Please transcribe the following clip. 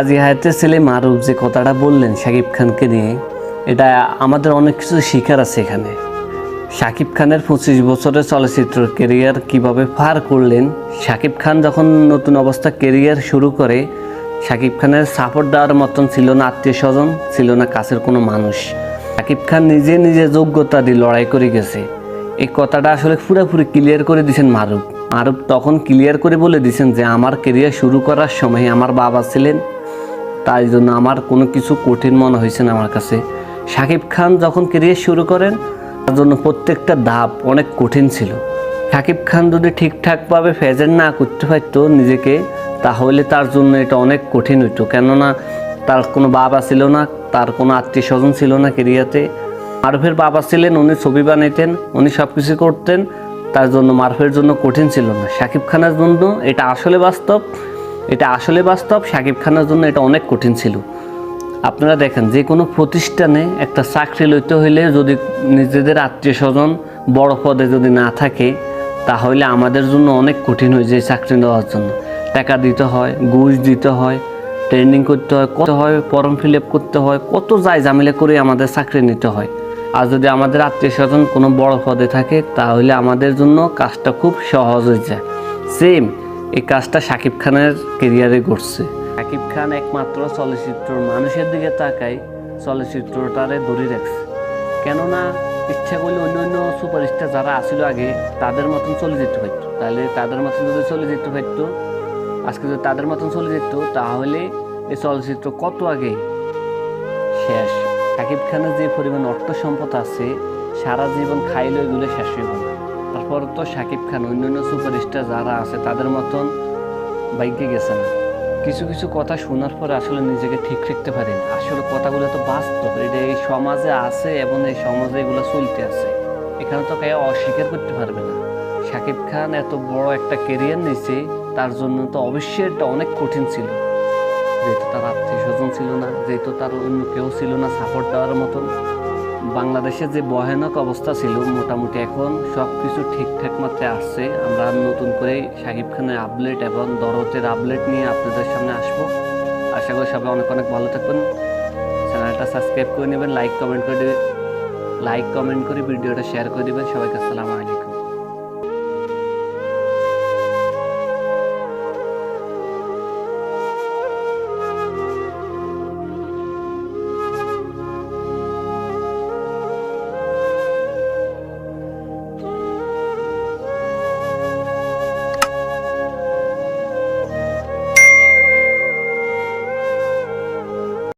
কাজী হায়াতের ছেলে মারুফ যে কথাটা বললেন শাকিব খানকে নিয়ে, এটা আমাদের অনেক কিছু শিখার আছে এখানে। শাকিব খানের পঁচিশ বছরের চলচ্চিত্র কেরিয়ার কীভাবে পার করলেন, শাকিব খান যখন নতুন অবস্থা কেরিয়ার শুরু করে, শাকিব খানের সাপোর্ট দেওয়ার মতন ছিল না আত্মীয় স্বজন, ছিল না কাছের কোনো মানুষ। শাকিব খান নিজে নিজে যোগ্যতা দিয়ে লড়াই করে গেছে। এই কথাটা আসলে পুরোপুরি ক্লিয়ার করে দিয়েছেন মারুফ। মারুফ তখন ক্লিয়ার করে বলে দিয়েছেন যে, আমার কেরিয়ার শুরু করার সময় আমার বাবা ছিলেন তাই জন্য আমার কোনো কিছু কঠিন মনে হয়েছে না আমার কাছে। শাকিব খান যখন কেরিয়ার শুরু করেন, তার জন্য প্রত্যেকটা ধাপ অনেক কঠিন ছিল। শাকিব খান যদি ঠিকঠাকভাবে প্রেজেন্ট না করতে পারতো নিজেকে, তাহলে তার জন্য এটা অনেক কঠিন হইতো। কেননা তার কোনো বাবা ছিল না, তার কোনো আত্মীয় স্বজন ছিল না কেরিয়াতে মারুফের বাবা ছিলেন, উনি ছবি বানাইতেন, উনি সব কিছু করতেন। তার জন্য মারুফের জন্য কঠিন ছিল না। শাকিব খানের জন্য এটা আসলে বাস্তব। এটা আসলে বাস্তব শাকিব খানের জন্য এটা অনেক কঠিন ছিল। আপনারা দেখেন, যে কোনো প্রতিষ্ঠানে একটা চাকরি লইতে হইলে যদি নিজেদের আত্মীয় স্বজন বড় পদে যদি না থাকে, তাহলে আমাদের জন্য অনেক কঠিন হয়ে যায় চাকরি নেওয়ার জন্য। টাকা দিতে হয়, ঘুষ দিতে হয়, ট্রেনিং করতে হয় কত হয়, ফর্ম ফিল আপ করতে হয়, কত যায় ঝামেলা করে আমাদের চাকরি নিতে হয়। আর যদি আমাদের আত্মীয় স্বজন কোনো বড় পদে থাকে, তাহলে আমাদের জন্য কাজটা খুব সহজ হয়ে যায়। সেম এই কাজটা শাকিব খানের কেরিয়ারে ঘটছে। শাকিব খান একমাত্র চলচ্চিত্র মানুষের দিকে তাকাই চলচ্চিত্রটারে ধরে রাখছে। কেননা ইচ্ছা করলে অন্য অন্য সুপারস্টার যারা আসছিল আগে, তাদের মতন চলে যেতে পারতো। তাহলে তাদের মতন যদি চলে যেতে পারতো, আজকে যদি তাদের মতন চলে যেত, তাহলে এই চলচ্চিত্র কত আগে শেষ? শাকিব খানের যে পরিমাণ অর্থ সম্পদ আছে, সারা জীবন খাইলে এগুলো শেষ হয়ে না। তারপর তো শাকিব খান, অন্যান্য সুপারস্টার যারা আছে, তাদের মতন বাইকে গেছে না। কিছু কিছু কথা শোনার পরে আসলে নিজেকে ঠিক রাখতে পারেন আসলে কথাগুলো তো বাস্তব। এটা এই সমাজে আছে এবং এই সমাজে এগুলো চলতে আছে। এখানে তো কেউ অস্বীকার করতে পারবে না। শাকিব খান এত বড় একটা কেরিয়ার নিয়েছে, তার জন্য তো অবশ্যই এটা অনেক কঠিন ছিল। যেহেতু তার আত্মীয় স্বজন ছিল না, যেহেতু তার অন্য কেউ ছিল না সাপোর্ট দেওয়ার মতন। বাংলাদেশে যে ভয়ানক অবস্থা ছিল, মোটামুটি এখন সব কিছু ঠিকঠাক মাত্রায় আসছে। আমরা নতুন করে শাকিব খানের আপডেট এবং দরতের আপডেট নিয়ে আপনাদের সামনে আসব। আশা করি সবাই অনেক অনেক ভালো থাকবেন। চ্যানেলটা সাবস্ক্রাইব করে নেবেন লাইক কমেন্ট করে দেবেন লাইক কমেন্ট করে ভিডিওটা শেয়ার করে দেবেন। সবাইকে আসসালামু আলাইকুম।